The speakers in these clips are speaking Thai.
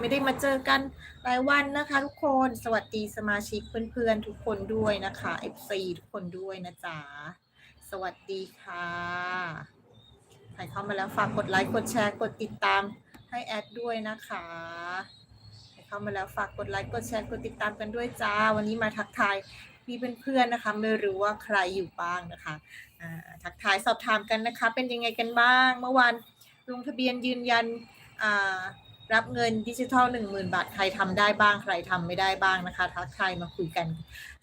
ไม่ได้มาเจอกันหลายวันนะคะ ทุกคนสวัสดีสมาชิกเพื่อนๆทุกคนด้วยนะคะ FC ทุกคนด้วยนะจ๊ะสวัสดีค่ะใครเข้ามาแล้วฝากกดไลค์กดแชร์กดติดตามให้แอดด้วยนะคะใครเข้ามาแล้วฝากกดไลค์กดแชร์กดติดตามกันด้วยจ้า วันนี้มาทักทายพี่เพื่อนๆนะคะ ไม่รู้ว่าใครอยู่บ้างนะคะอ่าทักทายสอบถามกันนะคะ เป็นยังไงกันบ้าง เมื่อวานลงทะเบียนยืนยันอ่า รับเงินดิจิทัลหนึ่งหมื่นบาท ใครทำได้บ้างใครทำไม่ได้บ้างนะคะ ทักทายมาคุยกัน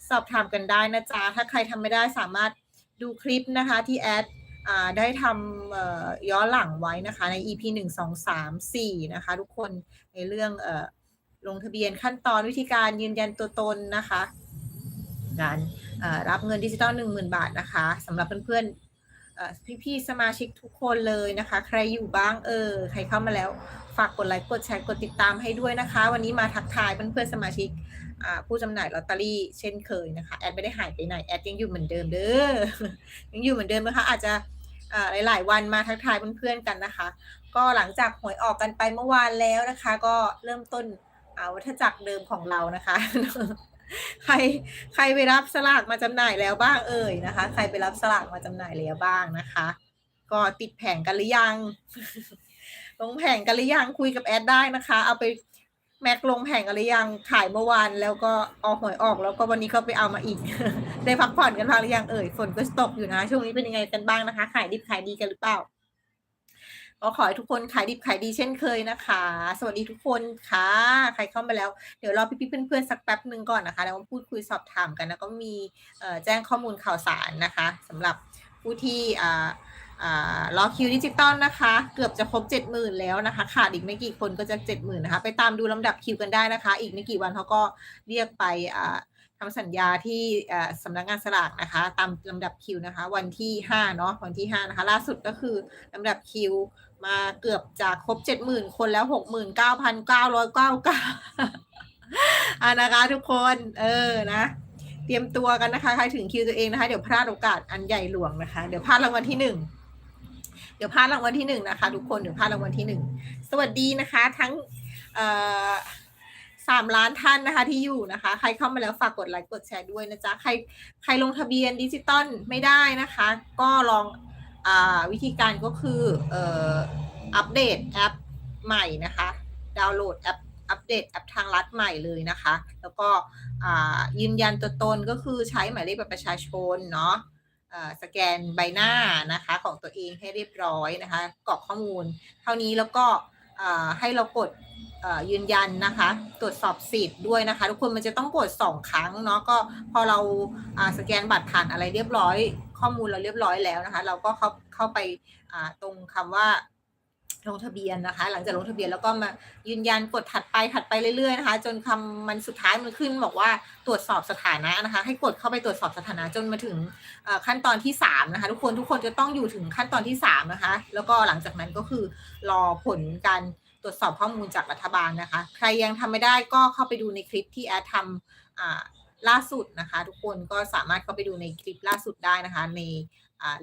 สอบถามกันได้นะจ๊ะ ถ้าใครทำไม่ได้สามารถดูคลิปนะคะที่แอดได้ทำย้อนหลังไว้นะคะใน EP หนึ่งสองสามสี่นะคะ ทุกคนในเรื่องอลงทะเบียนขั้นตอนวิธีการยืนยันตัวตนนะคะการรับเงินดิจิทัลหนึ่งหมื่นบาทนะคะสำหรับเพื่อนๆ พี่ๆสมาชิกทุกคนเลยนะคะ ใครอยู่บ้างเออใครเข้ามาแล้วฝากกดไลค์กดแชร์กดติดตามให้ด้วยนะคะ วันนี้มาทักทายเพื่อนๆสมาชิกผู้จำหน่ายลอตเตอรี่เช่นเคยนะคะแอดไม่ได้หายไปไหนแอดยังอยู่เหมือนเดิมเด้อยังอยู่เหมือนเดิมนะคะอาจจะหลาย ๆ วันมาทักทายเพื่อนๆกันนะคะ ก็หลังจากหวยออกกันไปเมื่อวานแล้วนะคะ ก็เริ่มต้นวัฏจักรเดิมของเรานะคะ ใครใครไปรับสลากมาจำหน่ายแล้วบ้างเอ่ยนะคะ ใครไปรับสลากมาจำหน่ายแล้วบ้างนะคะ ก็ติดแผงกันหรือยัง ลงแผงกันหรือยังคุยกับแอดได้นะคะ เอาไปแม็กลงแผงกันหรือยังขายเมื่อวานแล้วก็ออกหวยออกแล้วก็วันนี้ก็ไปเอามาอีก ได้พักผ่อนกันบ้างหรือยังเอ่ยฝนก็ตกอยู่นะ ช่วงนี้เป็นยังไงกันบ้างนะคะ ขายดิบขายดีกันหรือเปล่า ก็ขอให้ทุกคนขายดิบขายดีเช่นเคยนะคะ สวัสดีทุกคนค่ะ ใครเข้ามาแล้ว เดี๋ยวรอพี่ๆเพื่อนๆสักแป๊บหนึ่งก่อนนะคะ แล้วมาพูดคุยสอบถามกันแล้วก็มีแจ้งข้อมูลข่าวสารนะคะสำหรับผู้ที่อ่ารอคิวดิจิตอลนะคะ เกือบจะครบเจ็ดหมื่นแล้วนะคะ ขาดอีกไม่กี่คนก็จะเจ็ดหมื่นนะคะ ไปตามดูลำดับคิวกันได้นะคะ อีกไม่กี่วันเขาก็เรียกไปอ่า ทำสัญญาที่อ่าสำนักงานสลากนะคะ ตามลำดับคิวนะคะ วันที่ห้าเนาะวันที่ห้านะคะ ล่าสุดก็คือลำดับคิวมาเกือบจะครบเจ็ดหมื่นคนแล้วหกหมื่นเก้าพันเก้าร้อยเก้าเก้าอ่านะคะทุกคนเออนะเตรียมตัวกันนะคะ ใครถึงคิวตัวเองนะคะ เดี๋ยวพลาดโอกาสอันใหญ่หลวงนะคะ เดี๋ยวพลาดรางวัลที่หนึ่งเดี๋ยวพลาดรางวัลที่หนึ่งนะคะ ทุกคนเดี๋ยวพลาดรางวัลที่หนึ่งสวัสดีนะคะ ทั้งเอ่อ สามล้านท่านนะคะที่อยู่นะคะ ใครเข้ามาแล้วฝากกดไลค์กดแชร์ด้วยนะจ๊ะ ใครใครลงทะเบียนดิจิตอลไม่ได้นะคะ ก็ลองอวิธีการก็คืออัปเดตแอปใหม่นะคะ ดาวน์โหลดแอปอัปเดตแอปทางรัฐใหม่เลยนะคะ แล้วก็ยืนยันตัวตนก็คือใช้หมายเลขบัตรประชาชนเนาะสแกนใบหน้านะคะของตัวเองให้เรียบร้อยนะคะกรอกข้อมูล เท่านี้แล้วก็ให้เรากด ยืนยันนะคะ ตรวจสอบสิทธิ์ด้วยนะคะ ทุกคนมันจะต้องกดสองครั้งเนาะก็พอเราสแกนบัตรผ่านอะไรเรียบร้อย ข้อมูลเราเรียบร้อยแล้วนะคะ เราก็เข้าเข้าไปตรงคำว่าลงทะเบียนนะคะ หลังจากลงทะเบียนแล้วก็มายืนยันกดถัดไปถัดไปเรื่อยๆนะคะ จนคำมันสุดท้ายมันขึ้นบอกว่าตรวจสอบสถานะนะคะ ให้กดเข้าไปตรวจสอบสถานะจนมาถึงขั้นตอนที่สามนะคะ ทุกคนทุกคนจะต้องอยู่ถึงขั้นตอนที่สามนะคะ แล้วก็หลังจากนั้นก็คือรอผลการ รวจสอบข้อมูลจากรัฐบาลนะคะ ใครยังทำไม่ได้ก็เข้าไปดูในคลิปที่แอดทำล่าสุดนะคะ ทุกคนก็สามารถเข้าไปดูในคลิปล่าสุดได้นะคะ ใน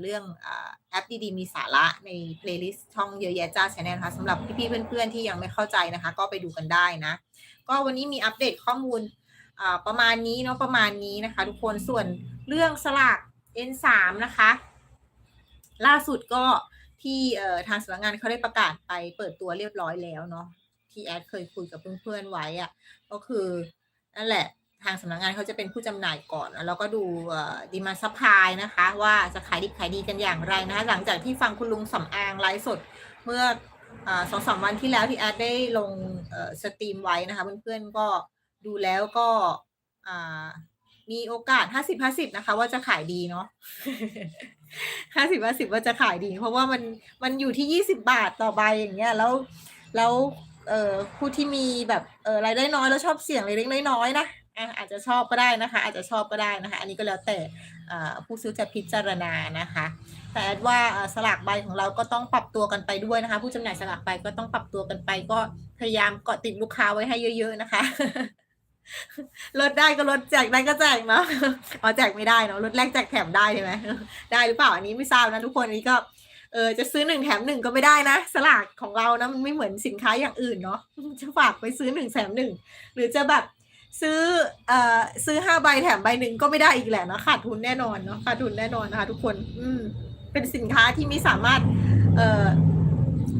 เรื่องอแอปดีๆมีสาระในเพลย์ลิสต์ช่องเยอะแยะจ้าชแนลนะคะสำหรับพี่ๆเพื่อนๆที่ยังไม่เข้าใจนะคะ ก็ไปดูกันได้นะ ก็วันนี้มีอัปเดตข้อมูลประมาณนี้เนาะประมาณนี้นะคะ ทุกคนส่วนเรื่องสลาก N3 นะคะ ล่าสุดก็ ที่เอ่อทางสำนักงานเขาได้ประกาศไปเปิดตัวเรียบร้อยแล้วเนาะที่แอดเคยคุยกับเพื่อนๆไว้อะก็คือนั่นแหละทางสำนักงานเขาจะเป็นผู้จำหน่ายก่อน แล้วก็ดูดีมาซัพพลายนะคะ ว่าจะขายดิบขายดีกันอย่างไรนะคะหลังจากที่ฟังคุณลุงสำอางไลฟ์สดเมื่อสองสามวันที่แล้วที่แอดได้ลงสตรีมไว้นะคะเพื่อนๆก็ดูแล้วก็ มีโอกาสห้าสิบห้าสิบนะคะ ว่าจะขายดีเนาะห้าสิบห้าสิบว่าจะขายดี เพราะว่ามันมันอยู่ที่ยี่สิบาทต่อใบอย่างเงี้ยแล้วแล้วเอ่อผู้ที่มีแบบเอ่อรายได้น้อยแล้วชอบเสี่ยงเล็กๆน้อยๆนะอะอาจจะชอบก็ได้นะคะ อาจจะชอบก็ได้นะคะ อันนี้ก็แล้วแต่อ่าผู้ซื้อจะพิจารณานะคะ แต่แอดว่าอ่าสลากใบของเราก็ต้องปรับตัวกันไปด้วยนะคะ ผู้จำหน่ายสลากใบก็ต้องปรับตัวกันไป ก็พยายามเกาะติดลูกค้าไว้ให้เยอะ ๆ นะคะ ลดได้ก็ลดแจกได้ก็แจกเนาะอ๋อแจกไม่ได้เนาะลดแลกแจกแถมได้ใช่ไหมได้หรือเปล่าอันนี้ไม่ทราบนะทุกคนอันนี้ก็เออจะซื้อหนึ่งแถมหนึ่งก็ไม่ได้นะสลากของเรานะมันไม่เหมือนสินค้าอย่างอื่นเนาะจะฝากไปซื้อหนึ่งแถมหนึ่งหรือจะแบบซื้อเอ่อซื้อห้าใบแถมใบหนึ่งก็ไม่ได้อีกแหละเนาะขาดทุนแน่นอนเนาะขาดทุนแน่นอนนะคะทุกคนอืมเป็นสินค้าที่ไม่สามารถเอ่อ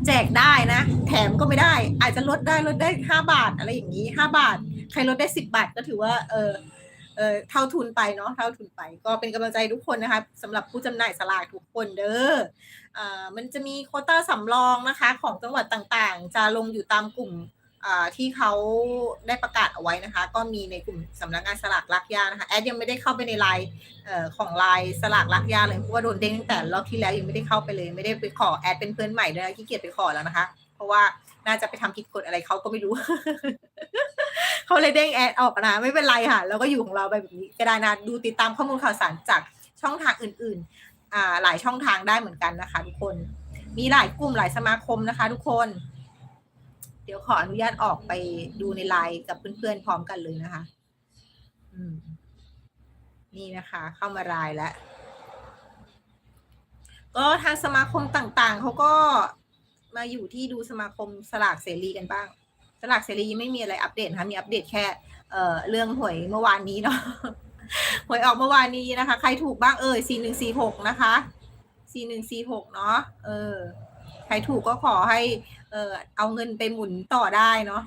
แจกได้นะ แถมก็ไม่ได้ อาจจะลดได้ลดได้ห้าบาทอะไรอย่างนี้ห้าบาท ใครลดได้สิบบาทก็ถือว่าเออเออเท่าทุนไปเนาะเท่าทุนไป ก็เป็นกำลังใจทุกคนนะคะสำหรับผู้จำหน่ายสลากทุกคนเด้ออ่ามันจะมีโคต้าสำรองนะคะ ของจังหวัดต่างๆ จะลงอยู่ตามกลุ่มอ่าที่เขาได้ประกาศเอาไว้นะคะ ก็มีในกลุ่มสำนักงานสลากลักยานะคะแอดยังไม่ได้เข้าไปในไลน์เอ่อของไลน์สลากลักยาเลยเพราะว่าโดนเด้งตั้งแต่รอบที่แล้วยังไม่ได้เข้าไปเลย ไม่ได้ไปขอแอดเป็นเพื่อนใหม่ด้วยขี้เกียจไปขอแล้วนะคะ เพราะว่า น่าจะไปทำผิดกฎอะไรเขาก็ไม่รู้ เขาเลยเด้งแอดออกนะ ไม่เป็นไรค่ะ เราก็อยู่ของเราไปแบบนี้ก็ได้นะ ดูติดตามข้อมูลข่าวสารจากช่องทางอื่น ๆ อ่า หลายช่องทางได้เหมือนกันนะคะ ทุกคน มีหลายกลุ่มหลายสมาคมนะคะ ทุกคน เดี๋ยวขออนุญาตออกไปดูในไลน์กับเพื่อนๆพร้อมกันเลยนะคะ อืม นี่นะคะ เข้ามารายแล้วก็ทางสมาคมต่างๆ เขาก็ มาอยู่ที่ดูสมาคมสลากเสรีกันบ้าง สลากเสรียังไม่มีอะไรอัปเดตนะคะมีอัปเดตแค่เอ่อเรื่องหวยเมื่อวานนี้เนาะหวยออกเมื่อวานนี้นะคะ ใครถูกบ้างเอ่ยสี่หนึ่งสี่หกนะคะสี่หนึ่งสี่หกเนาะเออ ใครถูกก็ขอให้ เออเอาเงินไปหมุนต่อได้เนาะ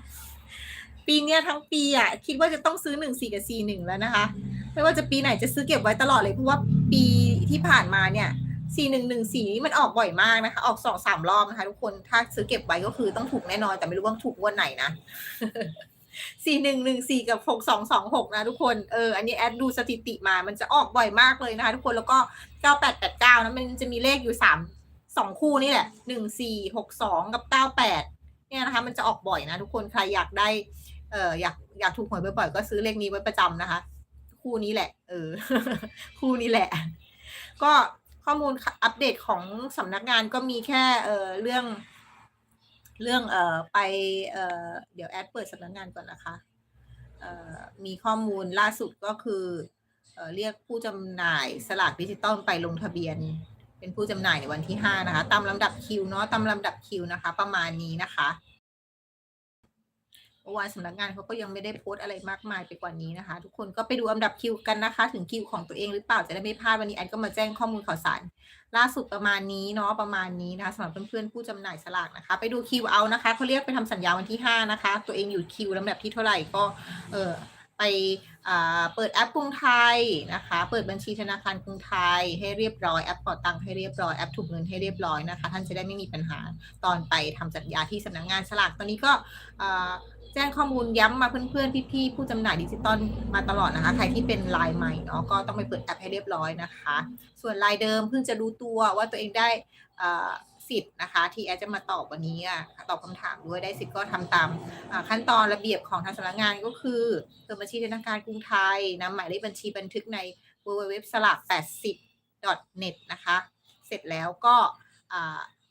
ปีเนี้ยทั้งปีอะคิดว่าจะต้องซื้อหนึ่งสี่กับสี่หนึ่งแล้วนะคะ ไม่ว่าจะปีไหนจะซื้อเก็บไว้ตลอดเลยเพราะว่าปีที่ผ่านมาเนี่ย สี่หนึ่งหนึ่งสี่นี่มันออกบ่อยมากนะคะ ออกสองสามรอบนะคะ ทุกคนถ้าซื้อเก็บไว้ก็คือต้องถูกแน่นอน แต่ไม่รู้ว่าถูกวันไหนนะสี่หนึ่งหนึ่งสี่กับหกสองสองหกนะทุกคนเอออันนี้แอดดูสถิติมามันจะออกบ่อยมากเลยนะคะ ทุกคนแล้วก็เก้าแปดแปดเก้านะมันจะมีเลขอยู่สามสองคู่นี่แหละหนึ่งสี่หกสองกับเก้าแปดเนี่ยนะคะ มันจะออกบ่อยนะ ทุกคนใครอยากได้เอออยากอยากถูกหวยบ่อยๆก็ซื้อเลขนี้ไว้ประจำนะคะ คู่นี้แหละ เออ คู่นี้แหละ ก็ ข้อมูลอัปเดตของสำนักงานก็มีแค่เออเรื่องเรื่องเอ่อไปเอ่อเดี๋ยวแอดเปิดสำนักงานก่อนนะคะเอ่อมีข้อมูลล่าสุดก็คือเอ่อเรียกผู้จำหน่ายสลากดิจิตอลไปลงทะเบียน เป็นผู้จำหน่ายในวันที่ห้านะคะ ตามลำดับคิวเนาะตามลำดับคิวนะคะ ประมาณนี้นะคะ มื่อวานสำนักงานเขาก็ยังไม่ได้โพสต์อะไรมากมายไปกว่านี้นะคะ ทุกคนก็ไปดูอันดับคิวกันนะคะ ถึงคิวของตัวเองหรือเปล่าจะได้ไม่พลาดวันนี้แอนก็มาแจ้งข้อมูลข่าวสาร ล่าสุดประมาณนี้เนาะประมาณนี้นะคะสำหรับเพื่อนๆผู้จำหน่ายสลากนะคะ ไปดูคิวเอานะคะเขาเรียกไปทำสัญญาวันที่ห้านะคะ ตัวเองอยู่คิวลำดับที่เท่าไหร่ก็เออไปอ่าเปิดแอปกรุงไทยนะคะ เปิดบัญชีธนาคารกรุงไทย ให้เรียบร้อยแอปเป่าตังค์ให้เรียบร้อยแอปถูกเงินให้เรียบร้อยนะคะ ท่านจะได้ไม่มีปัญหาตอนไปทำสัญญาที่สำนักงานสลากตอนนี้ก็อ่า แจ้งข้อมูลย้ำมาเพื่อนๆ พี่ๆ ผู้จำหน่ายดิจิตอลมาตลอดนะคะ ใครที่เป็นลายใหม่เนาะก็ต้องไปเปิดแอปให้เรียบร้อยนะคะ ส่วนรายเดิมเพิ่งจะรู้ตัวว่าตัวเองได้สิทธิ์นะคะ ที่แอดจะมาตอบวันนี้อะตอบคำถามด้วยได้สิทธิ์ก็ทำตามขั้นตอนระเบียบของทางสำนักงานก็คือเปิดบัญชีธนาคารกรุงไทยนำหมายเลขบัญชีบันทึกใน www สลาก80 net นะคะ เสร็จแล้วก็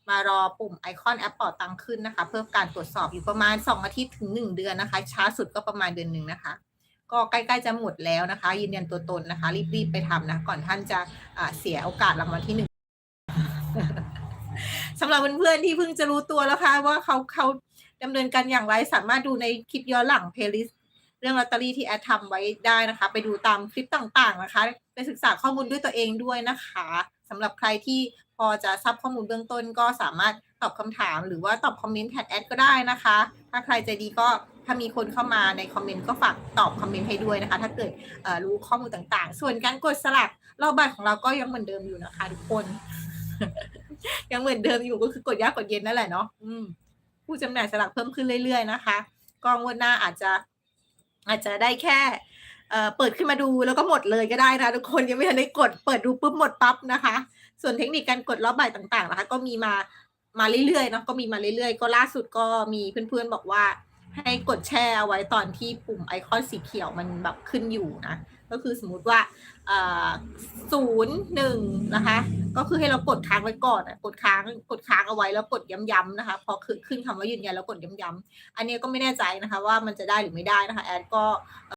มารอปุ่มไอคอนแอปเป่าตังขึ้นนะคะ เพื่อการตรวจสอบอยู่ประมาณ 2 อาทิตย์ถึง 1 เดือนนะคะ ช้าสุดก็ประมาณเดือนหนึ่งนะคะ ก็ใกล้ๆจะหมดแล้วนะคะ ยืนยันตัวตนนะคะ รีบๆไปทำนะ ก่อนท่านจะะเสียโอกาสรางวัลที่หนึ่งสำหรับเพื่อนๆที่เพิ่งจะรู้ตัวแล้วค่ะว่าเขาเขาดำเนินการอย่างไรสามารถดูในคลิปย้อนหลังเพลย์ลิสต์เรื่องลอตเตอรี่ที่แอดทำไว้ได้นะคะ ไปดูตามคลิปต่างๆนะคะ ไปศึกษาข้อมูลด้วยตัวเองด้วยนะคะสำหรับใครที่ พอจะทราบข้อมูลเบื้องต้นก็สามารถตอบคำถาม หรือว่าตอบคอมเมนต์แท็กแอดก็ได้นะคะ ถ้าใครใจดีก็ถ้ามีคนเข้ามาในคอมเมนต์ก็ฝากตอบคอมเมนต์ให้ด้วยนะคะ ถ้าเกิดรู้ข้อมูลต่างๆ ส่วนการกดสลักรอบบัตรของเราก็ยังเหมือนเดิมอยู่นะคะ ทุกคน ยังเหมือนเดิมอยู่ก็คือกดยากกดเย็นนั่นแหละเนาะผู้จำหน่ายสลักเพิ่มขึ้นเรื่อยๆนะคะกองวันหน้าอาจจะ อาจจะได้แค่เปิดขึ้นมาดูแล้วก็หมดเลยก็ได้นะทุกคนยังไม่ทันได้กดเปิดดูปุ๊บหมดปั๊บนะคะ ส่วนเทคนิคการกดรอบบ่ายต่างๆนะคะก็มีมามาเรื่อยๆเนาะก็มีมาเรื่อยๆ ก็ล่าสุดก็มีเพื่อนๆบอกว่า ให้กดแช่เอาไว้ตอนที่ปุ่มไอคอนสีเขียวมันแบบขึ้นอยู่นะ ก็คือสมมติว่าศูนย์หนึ่งนะคะ ก็คือให้เรากดค้างไว้ก่อนกดค้างกดค้างเอาไว้แล้วกดย้ำๆนะคะ พอขึ้นคำว่ายืนยันแล้วกดย้ำๆอันนี้ก็ไม่แน่ใจนะคะ ว่ามันจะได้หรือไม่ได้นะคะ แอดก็